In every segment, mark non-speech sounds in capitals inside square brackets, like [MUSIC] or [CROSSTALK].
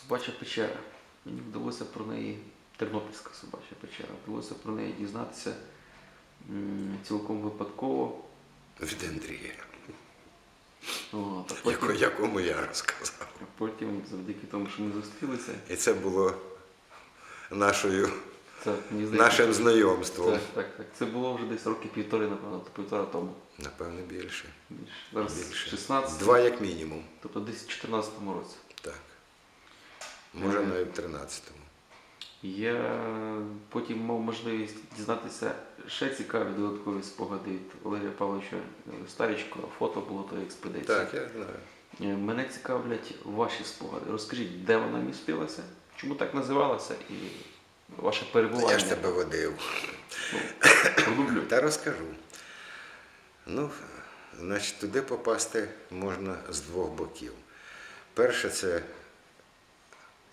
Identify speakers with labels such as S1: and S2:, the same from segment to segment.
S1: Собача печера. Мені вдалося про неї, Тернопільська собача печера, вдалося про неї дізнатися цілком випадково.
S2: Від Андрія,
S1: От, а
S2: яко-
S1: потім,
S2: якому я розказав.
S1: а потім, завдяки тому, що ми зустрілися,
S2: І це було нашою,
S1: це мені здається,
S2: нашим знайомством.
S1: так, так, так. Це було вже десь роки півтори, напевно, то півтора тому.
S2: Напевно, більше.
S1: Більше. Зараз
S2: Більше.
S1: 16,
S2: Два як мінімум.
S1: тобто десь в 14-му році.
S2: Може, навіть в 13-му.
S1: Я потім мав можливість дізнатися ще цікаві додаткові спогади від Валерія Павловича Старічко, фото було тої експедиції.
S2: Так, я знаю.
S1: Е, Мене цікавлять ваші спогади. Розкажіть, де вона містилася, чому так називалася і ваше перебування.
S2: Я ж тебе водив.
S1: Ну. [COUGHS]
S2: Та розкажу. Ну, значить, туди попасти можна з двох боків. Перше, це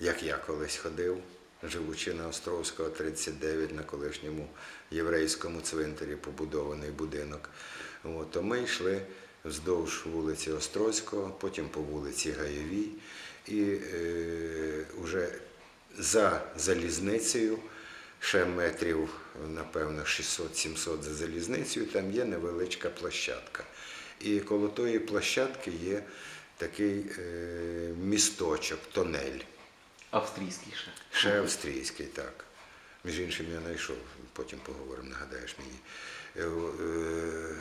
S2: як я колись ходив, живучи на Островського 39 на колишньому єврейському цвинтарі побудований будинок. От, то ми йшли вздовж вулиці Острозького, потім по вулиці Гаєвій, і е, за залізницею, ще метрів, напевно, 600-700 за залізницею, там є невеличка площадка. І коло тої площадки є такий е, місточок, тонель.
S1: Австрійський ще.
S2: Ще австрійський, так. Між іншим, я знайшов, потім поговоримо, нагадаєш мені. Е, е,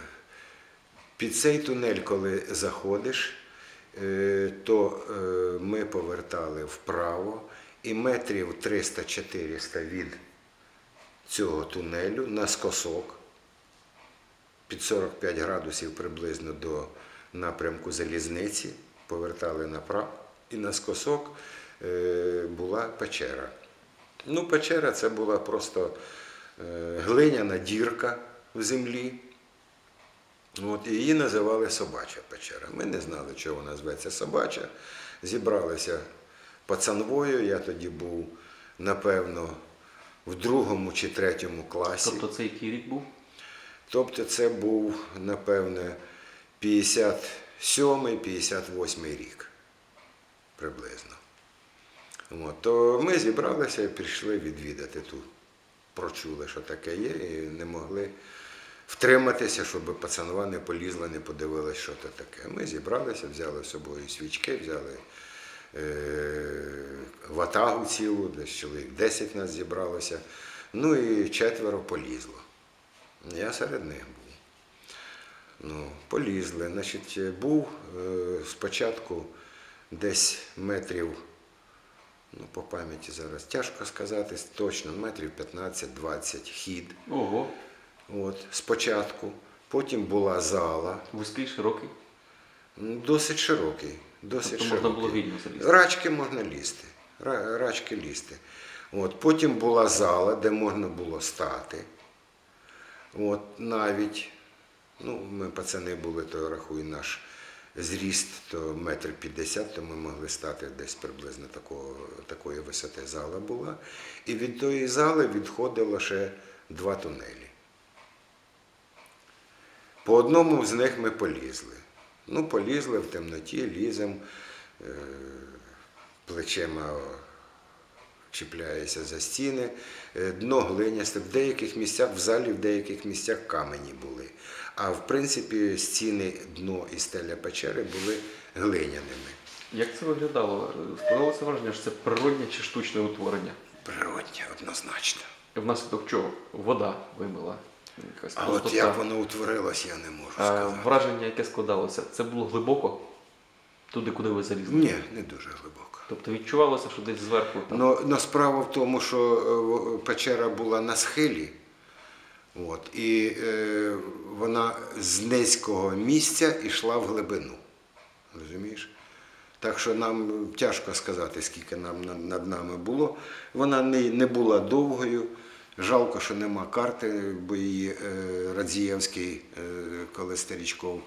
S2: Під цей тунель, коли заходиш, е, то ми повертали вправо і метрів 300-400 від цього тунелю наскосок під 45 градусів приблизно до напрямку залізниці, повертали направо, і наскосок е, була печера. Ну, печера це була просто е, глиняна дірка в землі. От, і її називали собача печера. Ми не знали, чого вона зветься собача. Зібралися пацанвою. Я тоді був, напевно, в другому чи третьому класі.
S1: Тобто це який рік був?
S2: Тобто це був, напевне, 57-58 рік приблизно. От, то ми зібралися і прийшли відвідати тут. Прочули, що таке є, і не могли втриматися, щоб пацанова не полізла, не подивилася, що це таке. Ми зібралися, взяли з собою свічки, взяли е, ватагу цілу, десь чоловік 10 нас зібралося. Ну і четверо полізло. Я серед них був. Ну, полізли. Значить, був е, спочатку десь метрів, ну, по пам'яті зараз тяжко сказати, точно метрів 15-20 хід.
S1: Ого,
S2: От, спочатку. Потім була зала,
S1: вузький, широкий.
S2: досить широкий. Досить
S1: Тобто можна
S2: широкий.
S1: було вільно залізти.
S2: Рачки можна лізти. Рачки лізти. От, потім була зала, де можна було стати. От, навіть, ну, ми пацани були, то рахуй наш зріст, то метр п'ятдесят, то ми могли стати десь приблизно такого, такої висоти зала була. І від тої зали відходило ще два тунелі. По одному з них ми полізли. Ну, полізли в темноті, ліземо, е, плечима чіпляється за стіни, е, дно глинясте. В деяких місцях в залі, в деяких місцях камені були. А в принципі стіни, дно і стеля печери були глиняними.
S1: Як це виглядало? Складалося враження, що це природнє чи штучне утворення?
S2: Природня, однозначно.
S1: Внаслідок чого? Вода вимила. Якась
S2: А от як воно утворилось, я не можу
S1: А, враження, яке складалося, це було глибоко, туди, куди ви залізли.
S2: Ні, не дуже глибоко.
S1: Тобто відчувалося, що десь зверху там.
S2: Ну, справа в тому, що е, печера була на схилі, от, і е, вона з низького місця йшла в глибину. Розумієш? Так що нам тяжко сказати, скільки нам над, нами було. Вона не, не була довгою. Жалко, що нема карти, бо її е, Радзієвський, е, коли Старічков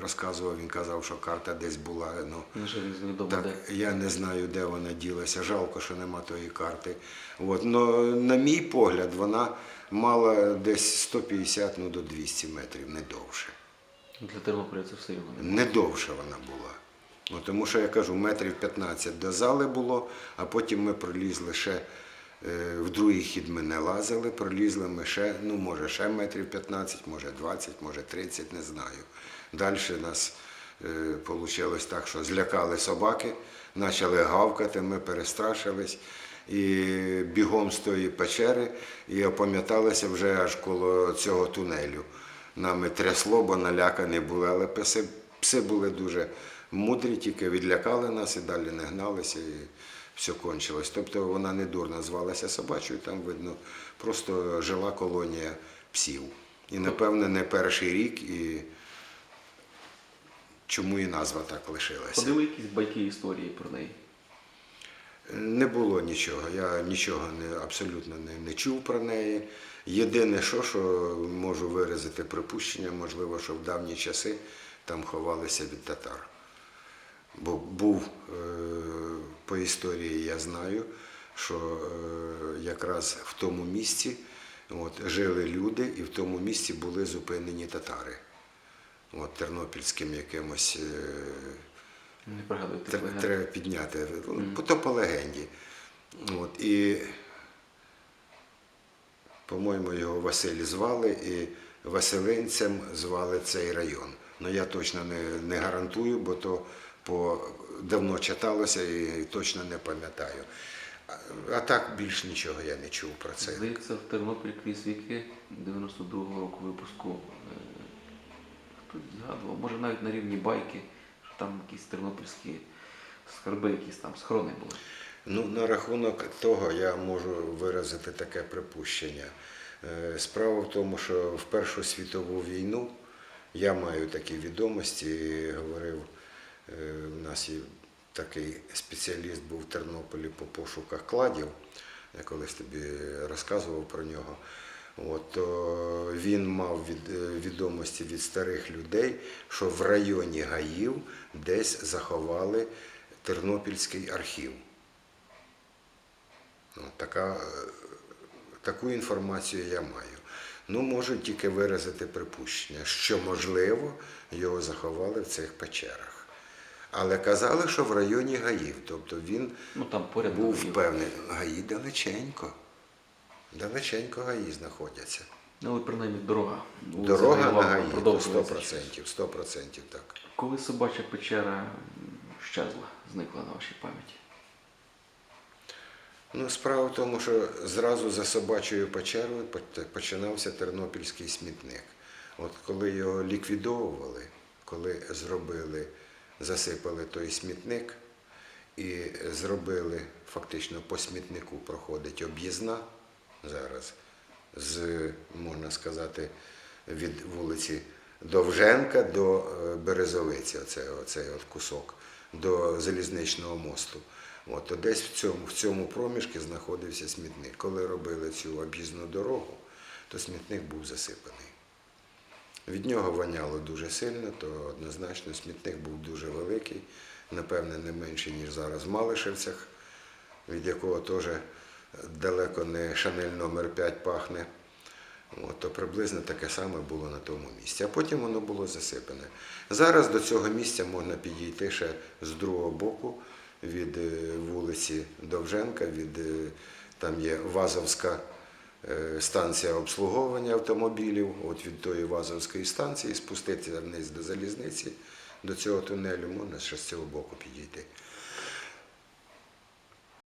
S2: розказував, він казав, що карта десь була. Ну,
S1: Не
S2: так,
S1: де.
S2: я не знаю, де вона ділася. Жалко, що нема тої карти. От. Но, на мій погляд, вона мала десь 150 ну, до 200 метрів, не довше.
S1: Для Тернополя це все рівно. не
S2: довше вона була. Ну, тому що я кажу, метрів 15 до зали було, а потім ми пролізли ще в другий хід ми не лазили, пролізли ми ще, ну може ще метрів 15, може 20, може 30, не знаю. Далі нас вийшло так, що злякали собаки, почали гавкати, ми перестрашились. І бігом з тої печери і опам'яталися вже аж коло цього тунелю. Нами трясло, бо налякані були, але пси, пси були дуже мудрі, тільки відлякали нас і далі не гналися, і все кончилось. Тобто вона не дурно звалася собачою, там видно, просто жила колонія псів. І, напевне, не перший рік, і чому і назва так лишилася.
S1: Ходили якісь байки історії про неї.
S2: Не було нічого. Я нічого не, абсолютно не, не чув про неї. Єдине, що, що можу виразити припущення, можливо, що в давні часи там ховалися від татар. Бо був е, по історії, я знаю, що е, якраз в тому місці от, жили люди, і в тому місці були зупинені татари. От, тернопільським якимось. Е,
S1: Не пригадую
S2: Треба, треба підняти. Бо то по легенді. От, і, по-моєму, його Василь звали, і Василинцем звали цей район. Ну я точно не, не гарантую, бо то по, давно читалося і точно не пам'ятаю. А, так більш нічого я не чув про це.
S1: Здається, в Тернопіль крізь віки 92-го року випуску е, хтось згадував, може навіть на рівні байки, що там якісь тернопільські скарби, якісь там схорони були.
S2: Ну, на рахунок того я можу виразити таке припущення. Е, Справа в тому, що в Першу світову війну я маю такі відомості, говорив, у нас є такий спеціаліст був в Тернополі по пошуках кладів. Я колись тобі розказував про нього. От, він мав від, е, відомості від старих людей, що в районі Гаїв десь заховали Тернопільський архів. Ну, така, е, таку інформацію я маю. Ну, можу тільки виразити припущення, що, можливо, його заховали в цих печерах. Але казали, що в районі Гаїв. Тобто він
S1: Ну там поряд
S2: був впевнений. Гаї далеченько. Далеченько Гаї знаходяться.
S1: Ну, але принаймні дорога.
S2: Дорога на Гаї, то 100%, 100% так.
S1: Коли собача печера щезла, зникла на вашій пам'яті?
S2: Ну, справа в тому, що зразу за собачою печерою починався тернопільський смітник. От коли його ліквідовували, коли зробили, засипали той смітник і зробили фактично по смітнику проходить об'їзна зараз з, можна сказати, від вулиці Довженка до е, Березовиці, оце, оцей от кусок, до залізничного мосту. От, то десь в цьому, в цьому проміжку знаходився смітник. Коли робили цю об'їзну дорогу, то смітник був засипаний. Від нього воняло дуже сильно, то однозначно смітник був дуже великий, напевне, не менший, ніж зараз в Малишевцях, від якого теж далеко не шанель номер 5 пахне. От, то приблизно таке саме було на тому місці. А потім воно було засипане. Зараз до цього місця можна підійти ще з другого боку від е, вулиці Довженка, від, е, там є Вазовська станція обслуговування автомобілів. От від тої Вазовської станції спуститися вниз до залізниці, до цього тунелю можна ще з цього боку підійти.